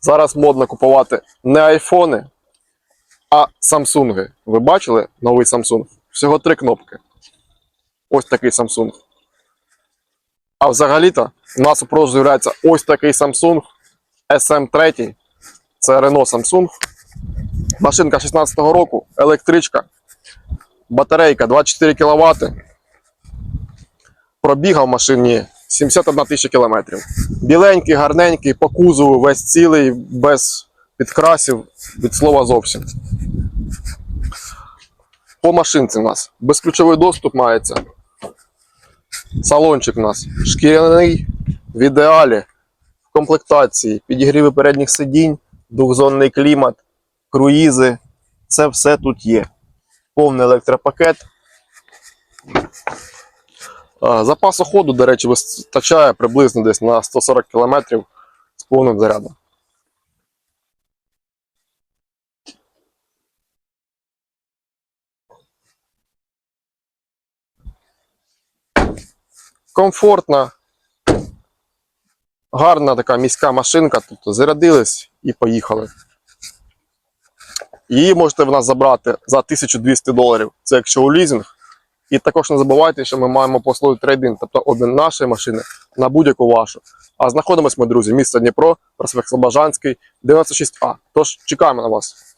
Зараз модно купувати не айфони, а Самсунги. Ви бачили новий Samsung? Всього три кнопки. Ось такий Samsung. А взагалі-то у нас у продажу з'являється ось такий Samsung SM3. Це Renault Samsung. Машинка 16-го року, електричка, батарейка 24 кВт. Пробіга в машині 71 тисяча кілометрів. Біленький, гарненький, по кузову, весь цілий, без підкрасів, від слова зовсім. По машинці у нас безключовий доступ мається. Салончик у нас шкіряний в ідеалі, в комплектації, підігріви передніх сидінь, двохзонний клімат, круїзи. Це все тут є. Повний електропакет. Запасу ходу, до речі, вистачає приблизно десь на 140 км з повним зарядом. Комфортна, гарна така міська машинка, тобто зарядились і поїхали. Її можете в нас забрати за 1200 доларів. Це якщо у лізинг. І також не забувайте, що ми маємо послуги трейдинг, тобто обмін нашої машини на будь-яку вашу. А знаходимось ми, друзі, місто Дніпро, проспект Слобожанський, 96А. Тож чекаємо на вас.